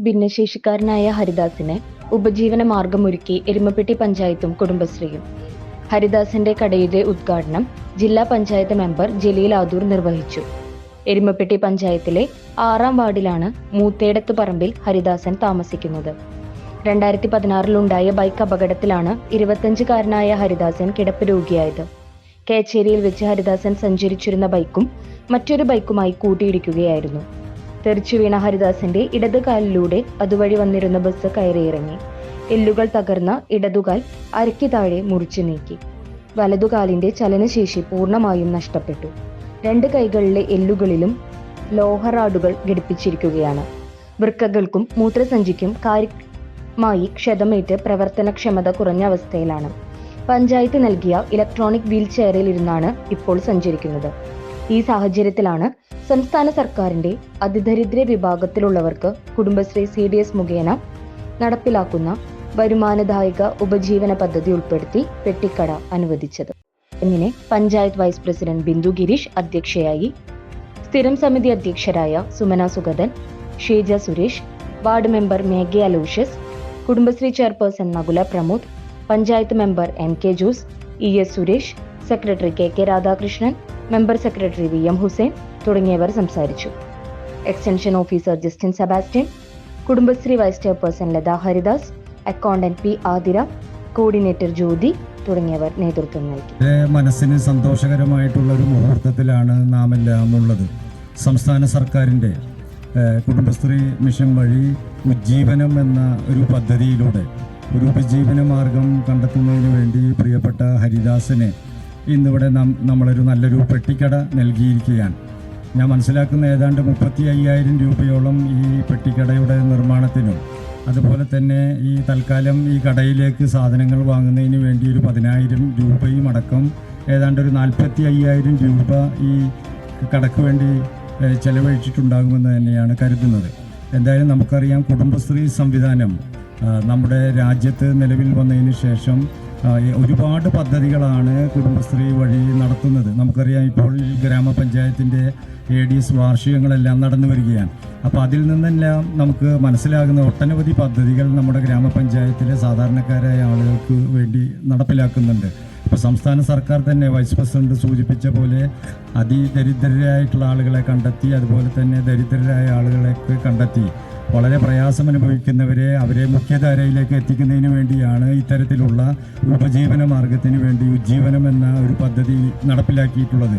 ഭിന്നശേഷിക്കാരനായ ഹരിദാസിന് ഉപജീവന മാർഗമൊരുക്കി എരുമപ്പെട്ടി പഞ്ചായത്തും കുടുംബശ്രീയും. ഹരിദാസിന്റെ കടയുടെ ഉദ്ഘാടനം ജില്ലാ പഞ്ചായത്ത് മെമ്പർ ജലീൽ ആദൂർ നിർവഹിച്ചു. എരുമപ്പെട്ടി പഞ്ചായത്തിലെ ആറാം വാർഡിലാണ് മൂത്തേടത്ത് പറമ്പിൽ ഹരിദാസൻ താമസിക്കുന്നത്. രണ്ടായിരത്തി പതിനാറിലുണ്ടായ ബൈക്ക് അപകടത്തിലാണ് ഇരുപത്തഞ്ചുകാരനായ ഹരിദാസൻ കിടപ്പ് രോഗിയായത്. കേച്ചേരിയിൽ വെച്ച് ഹരിദാസൻ സഞ്ചരിച്ചിരുന്ന ബൈക്കും മറ്റൊരു ബൈക്കുമായി കൂട്ടിയിടിക്കുകയായിരുന്നു. തെറിച്ചു വീണ ഹരിദാസിന്റെ ഇടതുകാലിലൂടെ അതുവഴി വന്നിരുന്ന ബസ് കയറിയിറങ്ങി. എല്ലുകൾ തകർന്ന ഇടതുകാൽ അരയ്ക്ക് താഴെ മുറിച്ചു നീക്കി. വലതുകാലിന്റെ ചലനശേഷി പൂർണമായും നഷ്ടപ്പെട്ടു. രണ്ട് കൈകളിലെ എല്ലുകളിലും ലോഹറാഡുകൾ ഘടിപ്പിച്ചിരിക്കുകയാണ്. വൃക്കകൾക്കും മൂത്രസഞ്ചിക്കും കാര്യമായി ക്ഷതമേറ്റ് പ്രവർത്തനക്ഷമത കുറഞ്ഞ അവസ്ഥയിലാണ്. പഞ്ചായത്ത് നൽകിയ ഇലക്ട്രോണിക് വീൽ ചെയറിൽ ഇരുന്നാണ് ഇപ്പോൾ സഞ്ചരിക്കുന്നത്. ഈ സാഹചര്യത്തിലാണ് സംസ്ഥാന സർക്കാരിന്റെ അതിദരിദ്ര വിഭാഗത്തിലുള്ളവർക്ക് കുടുംബശ്രീ സി ഡി എസ് മുഖേന നടപ്പിലാക്കുന്ന വരുമാനദായക ഉപജീവന പദ്ധതി ഉൾപ്പെടുത്തി പെട്ടിക്കട അനുവദിച്ചത്. ഇങ്ങനെ പഞ്ചായത്ത് വൈസ് പ്രസിഡന്റ് ബിന്ദു ഗിരീഷ് അധ്യക്ഷയായി സ്ഥിരം സമിതി അധ്യക്ഷരായ Sumana Sugathan Sheeja Suresh ward member Megha Aloysius Kudumbashree chairperson Nakula Pramod panchayat member M K Jose E S Suresh secretary K K Radhakrishnan member secretary V M Hussain തുടങ്ങിയവർ സംസാരിച്ചു. Extension officer Justin Sebastian Kudumbashree vice chairperson Latha Haridas accountant P Athira coordinator Jyothi തുടങ്ങിയവർ നേതൃത്വം നൽകി. മനസ്സിന് സന്തോഷകരമായിട്ടുള്ള ഒരു മുഹൂർത്തത്തിലാണ് നാം എല്ലാം ഉള്ളത്. സംസ്ഥാന സർക്കാരിന്റെ കുടുംബശ്രീ മിഷൻ വഴി ഉജ്ജീവനം എന്ന ഒരു പദ്ധതിയിലൂടെ ഒരു ഉപജീവന മാർഗം കണ്ടെത്തുന്നതിന് വേണ്ടി പ്രിയപ്പെട്ട ഹരിദാസിന് ഇന്നിവിടെ നാം നമ്മളൊരു നല്ലൊരു പെട്ടിക്കട നൽകിയിരിക്കുകയാണ്. ഞാൻ മനസ്സിലാക്കുന്ന ഏതാണ്ട് മുപ്പത്തി അയ്യായിരം രൂപയോളം ഈ പെട്ടിക്കടയുടെ നിർമ്മാണത്തിനും അതുപോലെ തന്നെ ഈ തൽക്കാലം ഈ കടയിലേക്ക് സാധനങ്ങൾ വാങ്ങുന്നതിന് വേണ്ടി ഒരു പതിനായിരം രൂപയും അടക്കം ഏതാണ്ട് ഒരു നാൽപ്പത്തി അയ്യായിരം രൂപ ഈ കടക്ക് വേണ്ടി ചെലവഴിച്ചിട്ടുണ്ടാകുമെന്ന് തന്നെയാണ് കരുതുന്നത്. എന്തായാലും നമുക്കറിയാം കുടുംബശ്രീ സംവിധാനം നമ്മുടെ രാജ്യത്ത് നിലവിൽ വന്നതിന് ശേഷം ഒരുപാട് പദ്ധതികളാണ് കുടുംബശ്രീ വഴി നടത്തുന്നത്. നമുക്കറിയാം ഇപ്പോൾ ഗ്രാമപഞ്ചായത്തിന്റെ എ ഡി എസ് വാർഷികങ്ങളെല്ലാം നടന്നു വരികയാണ്. അപ്പോൾ അതിൽ നിന്നെല്ലാം നമുക്ക് മനസ്സിലാകുന്ന ഒട്ടനവധി പദ്ധതികൾ നമ്മുടെ ഗ്രാമപഞ്ചായത്തിലെ സാധാരണക്കാരായ ആളുകൾക്ക് വേണ്ടി നടപ്പിലാക്കുന്നുണ്ട്. ഇപ്പോൾ സംസ്ഥാന സർക്കാർ തന്നെ വൈസ് പ്രസിഡന്റ് സൂചിപ്പിച്ച പോലെ അതിദരിദ്രരായിട്ടുള്ള ആളുകളെ കണ്ടെത്തി അതുപോലെ തന്നെ ദരിദ്രരായ ആളുകളെ കണ്ടെത്തി. വളരെ പ്രയാസം അനുഭവിക്കുന്നവരെ അവരെ മുഖ്യധാരയിലേക്ക് എത്തിക്കുന്നതിന് വേണ്ടിയാണ് ഇത്തരത്തിലുള്ള ഉപജീവന മാർഗത്തിന് വേണ്ടി ഉജ്ജീവനം എന്ന ഒരു പദ്ധതി നടപ്പിലാക്കിയിട്ടുള്ളത്.